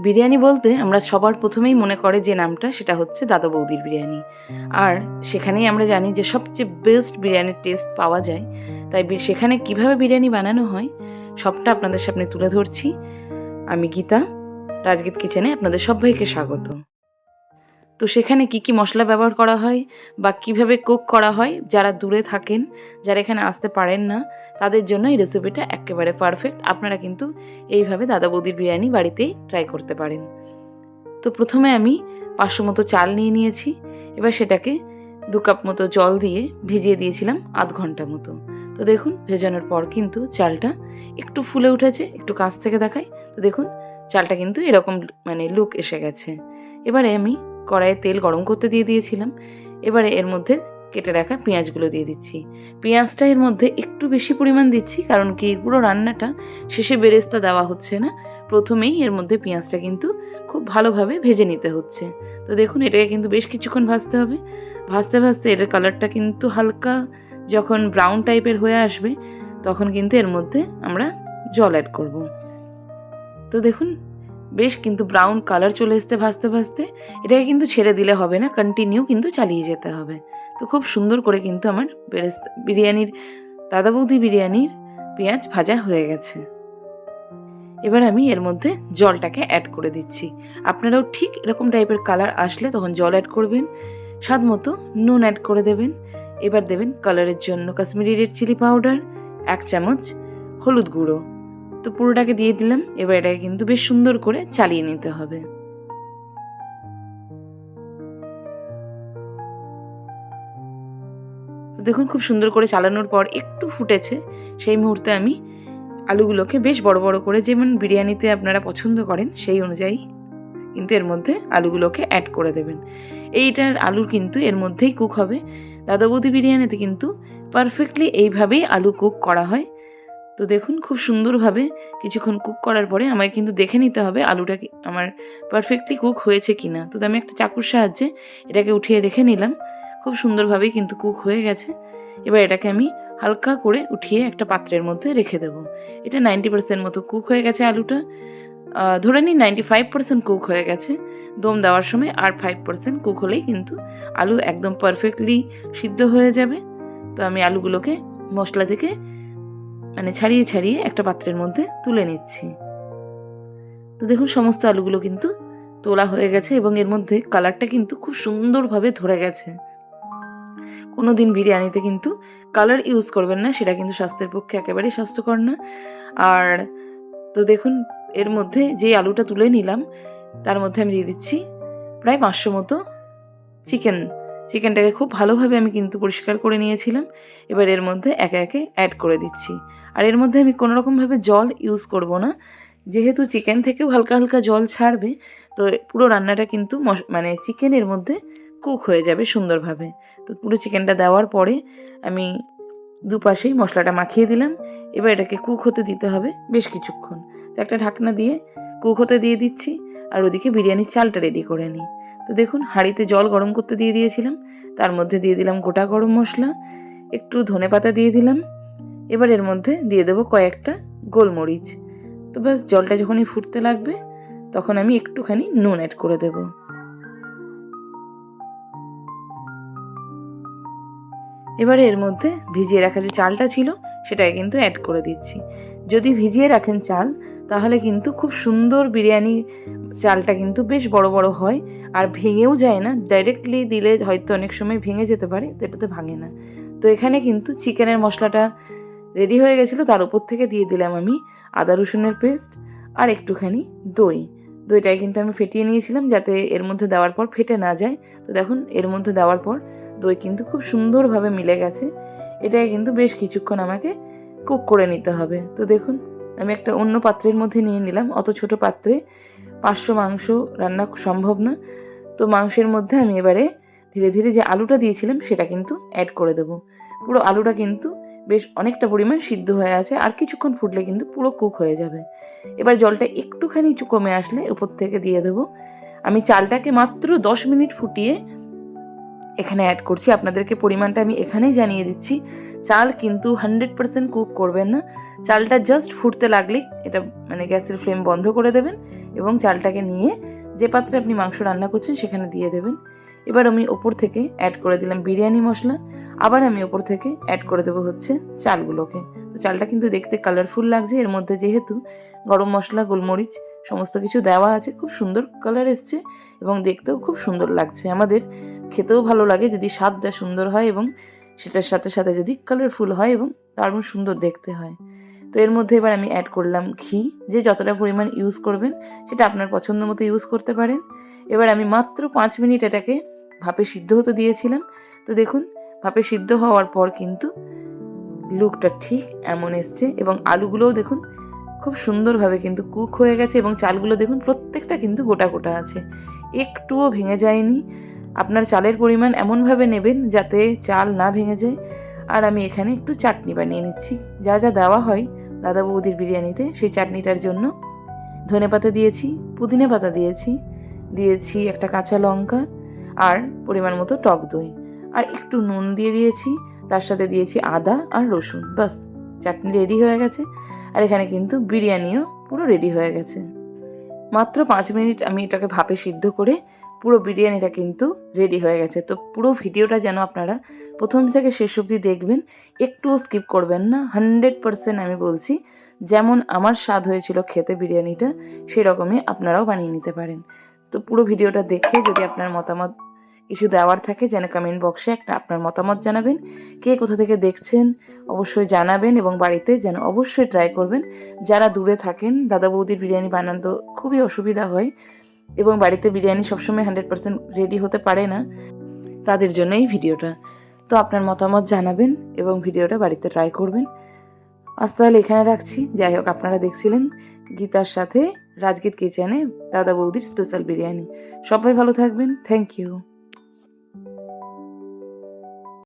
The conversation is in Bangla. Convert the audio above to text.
বিরিয়ানি বলতে আমরা সবার প্রথমেই মনে করে যে নামটা, সেটা হচ্ছে দাদা বৌদির বিরিয়ানি। আর সেখানেই আমরা জানি যে সবচেয়ে বেস্ট বিরিয়ানির টেস্ট পাওয়া যায়। তাই সেখানে কীভাবে বিরিয়ানি বানানো হয়, সবটা আপনাদের সামনে তুলে ধরছি। আমি গীতা, রাজগীত কিচেনে আপনাদের সবাইকে স্বাগত। তো সেখানে কি কি মশলা ব্যবহার করা হয় বা কীভাবে কুক করা হয় যারা দূরে থাকেন, যারা এখানে আসতে পারেন না, তাদের জন্য এই রেসিপিটা একেবারে পারফেক্ট আপনারা কিন্তু এইভাবে দাদা বৌদির বিরিয়ানি বাড়িতেই ট্রাই করতে পারেন। তো প্রথমে আমি পাঁচশো মতো চাল নিয়ে নিয়েছি। এবার সেটাকে দু কাপ মতো জল দিয়ে ভিজিয়ে দিয়েছিলাম আধ ঘণ্টা মতো। তো দেখুন, ভেজানোর পর কিন্তু চালটা একটু ফুলে উঠেছে, একটু কাছ থেকে দেখাই। তো দেখুন, চালটা কিন্তু এরকম মানে লুক এসে গেছে। এবারে আমি কড়াইয়ে তেল গরম করতে দিয়ে দিয়েছিলাম। এবারে এর মধ্যে কেটে রাখা পেঁয়াজগুলো দিয়ে দিচ্ছি। পেঁয়াজটা এর মধ্যে একটু বেশি পরিমাণ দিচ্ছি, কারণ কি পুরো রান্নাটা শেষে বেরেস্তা দেওয়া হচ্ছে না। প্রথমেই এর মধ্যে পেঁয়াজটা কিন্তু খুব ভালোভাবে ভেজে নিতে হচ্ছে। তো দেখুন, এটাকে কিন্তু বেশ কিছুক্ষণ ভাজতে হবে। ভাজতে ভাজতে এটার কালারটা কিন্তু হালকা যখন ব্রাউন টাইপের হয়ে আসবে, তখন কিন্তু এর মধ্যে আমরা জল অ্যাড করব। তো দেখুন বেশ কিন্তু ব্রাউন কালার চলে আসতে ভাজতে ভাজতে এটাকে কিন্তু ছেড়ে দিলে হবে না কন্টিনিউ কিন্তু চালিয়ে যেতে হবে। তো খুব সুন্দর করে কিন্তু আমার বিরিয়ানির দাদা বৌদি বিরিয়ানির পেঁয়াজ ভাজা হয়ে গেছে। এবার আমি এর মধ্যে জলটাকে অ্যাড করে দিচ্ছি। আপনারাও ঠিক এরকম টাইপের কালার আসলে তখন জল অ্যাড করবেন, স্বাদ মতো নুন অ্যাড করে দেবেন। এবার দেবেন কালারের জন্য কাশ্মীরি রেড চিলি পাউডার এক চামচ হলুদ গুঁড়ো। তো পুরোটাকে দিয়ে দিলাম। এবার এটাকে কিন্তু বেশ সুন্দর করে চালিয়ে নিতে হবে। দেখুন, খুব সুন্দর করে চালানোর পর একটু ফুটেছে। সেই মুহূর্তে আমি আলুগুলোকে বেশ বড় বড় করে যেমন বিরিয়ানিতে আপনারা পছন্দ করেন, সেই অনুযায়ী কিন্তু এর মধ্যে আলুগুলোকে অ্যাড করে দেবেন। এইটার আলুর কিন্তু এর মধ্যেই কুক হবে। দাদা বৌদি বিরিয়ানিতে কিন্তু পারফেক্টলি এইভাবেই আলু কুক করা হয়। তো দেখুন, খুব সুন্দরভাবে কিছুক্ষণ কুক করার পরে আমায় কিন্তু দেখে নিতে হবে আলুটা আমার পারফেক্টলি কুক হয়েছে কি না তো আমি একটা চাকুর সাহায্যে এটাকে উঠিয়ে দেখে নিলাম, খুব সুন্দরভাবেই কিন্তু কুক হয়ে গেছে। এবার এটাকে আমি হালকা করে উঠিয়ে একটা পাত্রের মধ্যে রেখে দেব। এটা নাইনটি পার্সেন্ট মতো কুক হয়ে গেছে আলুটা। ধরে নিই নাইনটি ফাইভ পার্সেন্ট কুক হয়ে গেছে। দম দেওয়ার সময় আর ফাইভ পার্সেন্ট কুক হলেই কিন্তু আলু একদম পারফেক্টলি সিদ্ধ হয়ে যাবে। তো আমি আলুগুলোকে মশলা থেকে মানে ছাড়িয়ে ছাড়িয়ে একটা পাত্রের মধ্যে তুলে নিচ্ছি। তো দেখুন, সমস্ত আলুগুলো কিন্তু তোলা হয়ে গেছে এবং এর মধ্যে কালারটা কিন্তু খুব সুন্দরভাবে ধরে গেছে। কোনো দিন বিরিয়ানিতে কিন্তু কালার ইউজ করবেন না, সেটা কিন্তু স্বাস্থ্যের পক্ষে একেবারেই স্বাস্থ্যকর না। আর তো দেখুন, এর মধ্যে যে আলুটা তুলে নিলাম, তার মধ্যে আমি দিয়ে দিচ্ছি প্রায় পাঁচশো মতো চিকেন চিকেনটাকে খুব ভালোভাবে আমি কিন্তু পরিষ্কার করে নিয়েছিলাম। এবার এর মধ্যে একে একে অ্যাড করে দিচ্ছি। আর এর মধ্যে আমি কোনো রকমভাবে জল ইউজ করব না। যেহেতু চিকেন থেকেও হালকা হালকা জল ছাড়বে, তো পুরো রান্নাটা কিন্তু মানে চিকেনের মধ্যে কুক হয়ে যাবে সুন্দরভাবে। তো পুরো চিকেনটা দেওয়ার পরে আমি দুপাশেই মশলাটা মাখিয়ে দিলাম। এবার এটাকে কুক হতে দিতে হবে বেশ কিছুক্ষণ। তো একটা ঢাকনা দিয়ে কুক হতে দিয়ে দিচ্ছি। আর ওদিকে বিরিয়ানির চালটা রেডি করে নিই। তো দেখুন, হাঁড়িতে জল গরম করতে দিয়ে দিয়েছিলাম। তার মধ্যে দিয়ে দিলাম গোটা গরম মশলা, একটু ধনে পাতা দিয়ে দিলাম। এবার এর মধ্যে দিয়ে দেবো কয়েকটা গোলমরিচ। তো ব্যাস, জলটা যখনই ফুটতে লাগবে, তখন আমি একটুখানি নুন অ্যাড করে দেবো। এবারে এর মধ্যে ভিজিয়ে রাখা যে চালটা ছিল, সেটাকে কিন্তু অ্যাড করে দিচ্ছি। যদি ভিজিয়ে রাখেন চাল তাহলে কিন্তু খুব সুন্দর বিরিয়ানি চালটা কিন্তু বেশ বড় বড় হয়, আর ভেঙেও যায় না। ডাইরেক্টলি দিলে হয়তো অনেক সময় ভেঙে যেতে পারে, তো এটাতে ভাঙে না। তো এখানে কিন্তু চিকেনের মশলাটা রেডি হয়ে গেছিল, তার উপর থেকে দিয়ে দিলাম আমি আদা রসুনের পেস্ট আর একটুখানি দই। দইটাই কিন্তু আমি ফেটিয়ে নিয়েছিলাম যাতে এর মধ্যে দেওয়ার পর ফেটে না যায়। তো দেখুন, এর মধ্যে দেওয়ার পর দই কিন্তু খুব সুন্দরভাবে মিলে গেছে। এটাকে কিন্তু বেশ কিছুক্ষণ আমাকে কুক করে নিতে হবে। তো দেখুন আমি একটা অন্য পাত্রের মধ্যে নিয়ে নিলাম, অত ছোট পাত্রে। পাঁচশো মাংস রান্না সম্ভব না। তো মাংসের মধ্যে আমি এবারে ধীরে ধীরে যে আলুটা দিয়েছিলাম, সেটা কিন্তু অ্যাড করে দেবো। পুরো আলুটা কিন্তু বেশ অনেকটা পরিমাণ সিদ্ধ হয়ে আছে, আর কিছুক্ষণ ফুটলে কিন্তু পুরো কুক হয়ে যাবে। এবার জলটা একটুখানি কমে আসলে উপর থেকে দিয়ে দেবো। আমি চালটাকে মাত্র দশ মিনিট ফুটিয়ে এখানে অ্যাড করছি। আপনাদেরকে পরিমাণটা আমি এখানেই জানিয়ে দিচ্ছি। চাল কিন্তু হান্ড্রেড পার্সেন্ট কুক করবেন না। চালটা জাস্ট ফুটতে লাগলেই এটা মানে গ্যাসের ফ্লেম বন্ধ করে দেবেন এবং চালটাকে নিয়ে যে পাত্রে আপনি মাংস রান্না করছেন সেখানে দিয়ে দেবেন। এবার আমি ওপর থেকে অ্যাড করে দিলাম বিরিয়ানি মশলা। আবার আমি ওপর থেকে অ্যাড করে দেবো হচ্ছে চালগুলোকে। তো চালটা কিন্তু দেখতে কালারফুল লাগছে। এর মধ্যে যেহেতু গরম মশলা, গোলমরিচ সমস্ত কিছু দেওয়া আছে। খুব সুন্দর কালার এসছে এবং দেখতেও খুব সুন্দর লাগছে। আমাদের খেতেও ভালো লাগে যদি স্বাদটা সুন্দর হয় এবং সেটার সাথে সাথে যদি কালারফুল হয় এবং দারুণ সুন্দর দেখতে হয়। তো এর মধ্যে এবার আমি অ্যাড করলাম ঘি, যে যতটা পরিমাণ ইউজ করবেন সেটা আপনার পছন্দ মতো ইউজ করতে পারেন। এবার আমি মাত্র পাঁচ মিনিট এটাকে ভাপে সিদ্ধ হতে দিয়েছিলাম। তো দেখুন, ভাপে সিদ্ধ হওয়ার পর কিন্তু লুকটা ঠিক এমন এসছে এবং আলুগুলোও দেখুন খুব সুন্দরভাবে কিন্তু কুক হয়ে গেছে এবং চালগুলো দেখুন প্রত্যেকটা কিন্তু গোটা গোটা আছে। একটুও ভেঙে যায়নি। আপনার চালের পরিমাণ এমনভাবে নেবেন যাতে চাল না ভেঙে যায়। আর আমি এখানে একটু চাটনি বানিয়ে নিচ্ছি। যা যা দেওয়া হয় দাদা বৌদির বিরিয়ানিতে সেই চাটনিটার জন্য। ধনে পাতা দিয়েছি, পুদিনা পাতা দিয়েছি দিয়েছি একটা কাঁচা লঙ্কা আর পরিমাণ মতো টক দই। আর একটু নুন দিয়ে দিয়েছি, তার সাথে দিয়েছি আদা আর রসুন। বাস, চাটনি রেডি হয়ে গেছে। আর এখানে কিন্তু বিরিয়ানিও পুরো রেডি হয়ে গেছে। মাত্র পাঁচ মিনিট আমি এটাকে ভাপে সিদ্ধ করে পুরো বিরিয়ানিটা কিন্তু রেডি হয়ে গেছে। তো পুরো ভিডিওটা যেন আপনারা প্রথম থেকে শেষ অবধি দেখবেন, একটুও স্কিপ করবেন না। হান্ড্রেড পারসেন্ট আমি বলছি, যেমন আমার স্বাদ হয়েছিল খেতে বিরিয়ানিটা, সেরকমই আপনারাও বানিয়ে নিতে পারেন। তো পুরো ভিডিওটা দেখে যদি আপনার মতামত কিছু দেওয়ার থাকে, যেন কমেন্ট বক্সে একটা আপনার মতামত জানাবেন। কে কোথা থেকে দেখছেন, অবশ্যই জানাবেন এবং বাড়িতে যেন অবশ্যই ট্রাই করবেন। যারা দূরে থাকেন, দাদা বৌদির বিরিয়ানি বানানো খুবই অসুবিধা হয় এবং বাড়িতে বিরিয়ানি সবসময় হান্ড্রেড পার্সেন্ট রেডি হতে পারে না, তাদের জন্য এই ভিডিওটা। তো আপনার মতামত জানাবেন এবং ভিডিওটা বাড়িতে ট্রাই করবেন। আজ তাহলে এখানে রাখছি। যাই হোক, আপনারা দেখছিলেন গীতার সাথে রাজগীত কিচেনে দাদা বৌদির স্পেশাল বিরিয়ানি। সবাই ভালো থাকবেন। Thank you